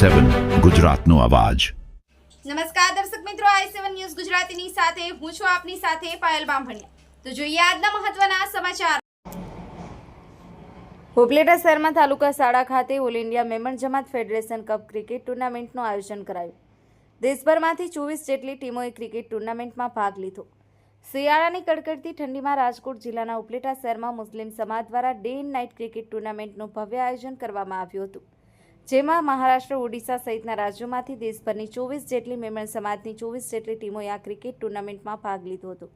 સેવન ગુજરાતનો અવાજ. નમસ્કાર દર્શક મિત્રો આઈ સેવન ન્યૂઝ ગુજરાતીની સાથે હું છું આપની સાથે પાયલ બામભણિયા. તો જોઈએ આજના મહત્વના સમાચાર. ઉપલેટા શહેરમાં તાલુકા શાળા ખાતે all India Memon Jamat federation cup cricket ટુર્નામેન્ટનું આયોજન કરાયું. દેશભરમાંથી ચોવીસ જેટલી ટીમોએ ક્રિકેટ ટુર્નામેન્ટમાં ભાગ લીધો. શિયાળાની કડકડતી ઠંડીમાં રાજકોટ જિલ્લાના ઉપલેટા શહેરમાં મુસ્લિમ સમાજ દ્વારા ડે એન્ડ નાઇટ ક્રિકેટ ટુર્નામેન્ટનું ભવ્ય આયોજન કરવામાં આવ્યું હતું. જેમાં મહારાષ્ટ્ર, ઓડિશા સહિતના રાજ્યોમાંથી દેશભરની ચોવીસ જેટલી મેમણ સમાજની ચોવીસ જેટલી ટીમોએ આ ક્રિકેટ ટુર્નામેન્ટમાં ભાગ લીધો હતો.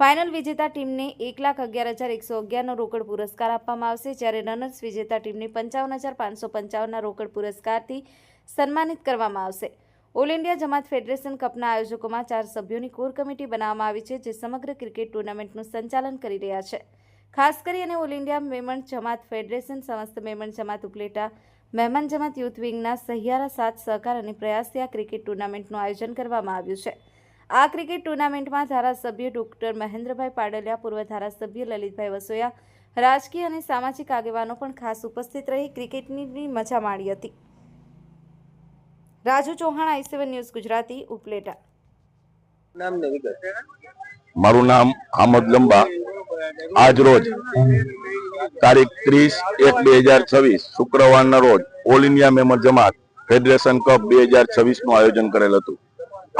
ફાઇનલ વિજેતા ટીમને એક લાખ અગિયાર હજાર એકસો અગિયારનો રોકડ પુરસ્કાર આપવામાં આવશે, જ્યારે રનર્સ વિજેતા ટીમને પંચાવન હજાર પાંચસો પંચાવનના રોકડ પુરસ્કારથી સન્માનિત કરવામાં આવશે. ઓલ ઇન્ડિયા જમાત ફેડરેશન કપના આયોજકોમાં ચાર સભ્યોની કોર કમિટી બનાવવામાં આવી છે, જે સમગ્ર ક્રિકેટ ટુર્નામેન્ટનું સંચાલન કરી રહ્યા છે. ખાસ કરી અને all India Memon Jamat federation સમસ્ત મેમણ જમાત ઉપલેટા મહેમાન જમાત યુથ વિંગના સહિયારા સાથ સહકાર અને પ્રયાસથી આ ક્રિકેટ ટુર્નામેન્ટનું આયોજન કરવામાં આવ્યું છે. આ ક્રિકેટ ટુર્નામેન્ટમાં ધારાસભ્ય ડોક્ટર મહેન્દ્રભાઈ પાડલિયા પૂર્વ ધારાસભ્ય લલિતભાઈ વસોયા રાજકીય અને સામાજિક આગેવાનો પણ ખાસ ઉપસ્થિત રહી ક્રિકેટની મજા માણી હતી. Raju Chauhan I seven news Gujarati Upleta. મારું નામ આમદ લંબા. આજ રોજ તારીખ ત્રીસ એક બે હજાર છવ્વીસ, શુક્રવારના રોજ all India Memon Jamat federation cup બે હજાર છવ્વીસનું આયોજન કરેલ હતું.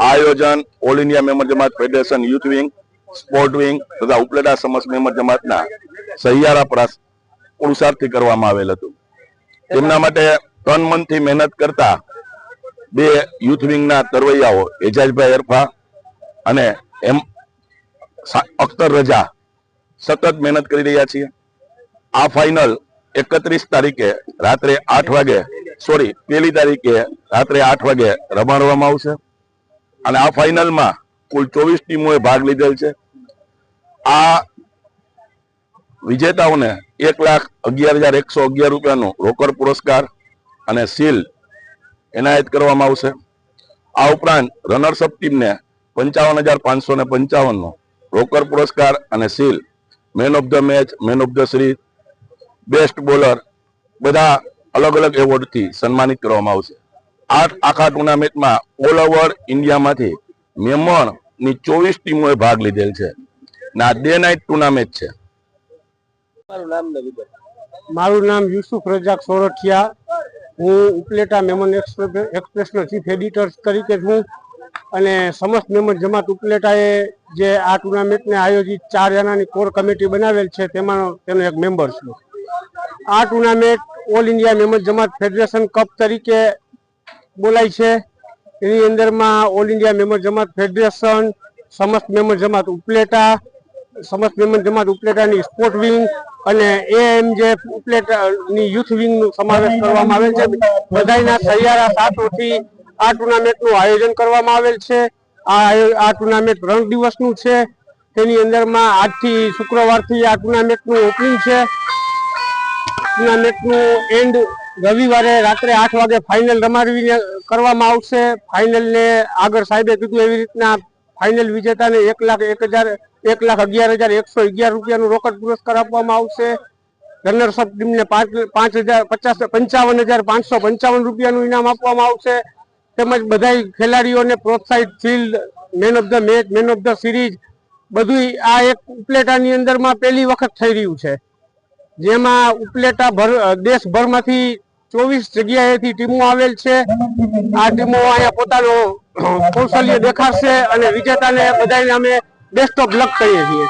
આયોજન all India Memon Jamat federation youth wing, sport wing તથા ઉપલેટા સમસ મેમર જમાતના સહિયારા પ્રયાસ પુરુષાર્થથી કરવામાં આવેલ હતું. તેમના માટે તન મનથી મહેનત કરતા બે યુથ વિંગના તરવૈયાઓ, એજાજભાઈ અરફા અને એમ અખ્તર રજા સતત મહેનત કરી રહ્યા છીએ. આ ફાઇનલ એકત્રીસ તારીખે રાત્રે આઠ વાગે સોરી પહેલી તારીખે રાત્રે આઠ વાગે રમાડવામાં આવશે. અને આ ફાઇનલમાં કુલ ચોવીસ ટીમોએ ભાગ લીધેલ છે. આ વિજેતાઓને એક લાખ અગિયાર હજાર એકસો અગિયાર રૂપિયાનો રોકડ પુરસ્કાર અને સીલ એનાયત કરવામાં આવશે. આ ઉપરાંત રનર્સઅપ ટીમને પંચાવન હજાર પાંચસો ને પંચાવનનો રોકડ પુરસ્કાર અને shield man of the match man of the series best bowler બધા અલગ અલગ એવોર્ડથી સન્માનિત કરવામાં આવશે. આઠ આખા ટુર્નામેન્ટમાં ઓલ ઓવર ઇન્ડિયામાંથી મેમણની ચોવીસ ટીમોએ ભાગ લીધેલ છે. ને આ ડે નાઇટ ટુર્નામેન્ટ છે. મારું નામ મારું નામ યુસુફ રજાક સોરઠિયા. હું ઉપલેટા મેમન એક્સપ્રેસ એક્સપ્રેસનો ચીફ એડિટર તરીકે છું અને સમસ્ત મેમ્બર જમાત ઉપલેટાએ જે આ ટુર્નામેન્ટને આયોજિત ચાર જણાની કોર કમિટી બનાવેલ છે, તેમાં તેનો એક મેમ્બર છું. આ ટુર્નામેન્ટ ઓલ ઇન્ડિયા મેમ્બર જમાત ફેડરેશન કપ તરીકે બોલાય છે. એની અંદરમાં ઓલ ઇન્ડિયા મેમ્બર જમાત ફેડરેશન, સમસ્ત મેમ્બર જમાત ઉપલેટા, સમસ્ત મેમ્બર જમાત ઉપલેટાની સ્પોર્ટ વિંગ અને એમ જે ઉપલેટાની યુથ વિંગનો સમાવેશ કરવામાં આવેલ છે. બધાયના સહિયારા સાથોથી આ ટુર્નામેન્ટનું આયોજન કરવામાં આવેલ છે. આ આ ટુર્નામેન્ટ રણ દિવસનું છે. તેની અંદરમાં આજથી શુક્રવારથી આ ટુર્નામેન્ટનું ઓપનિંગ છે. ટુર્નામેન્ટનું એન્ડ રવિવારે રાત્રે આઠ વાગે ફાઇનલ રમાડીને કરવામાં આવશે. ફાઇનલને આગળ સાહેબે કીધું એવી રીતના ફાઇનલ વિજેતાને એક લાખ એક હજાર, એક લાખ અગિયાર હજાર એકસો અગિયાર રૂપિયાનું રોકડ પુરસ્કાર આપવામાં આવશે. રનર્સ અપ ટીમને પાંચ પાંચ હજાર પચાસ, પંચાવન હજાર પાંચસો પંચાવન રૂપિયાનું ઇનામ આપવામાં આવશે. તેમજ બધા ખેલાડીઓને પ્રોત્સાહિત field man of the match man of the series બધું આ એક ઉપલેટાની અંદરમાં પહેલી વખત થઈ રહ્યું છે. જેમાં ઉપલેટા ભર, દેશભરમાંથી ચોવીસ જગ્યાએથી ટીમો આવેલ છે. આ ટીમો અહીંયા પોતાનો કૌશલ્ય દેખાડશે અને વિજેતાને બધાને અમે બેસ્ટ ઓફ લક કહીએ છીએ.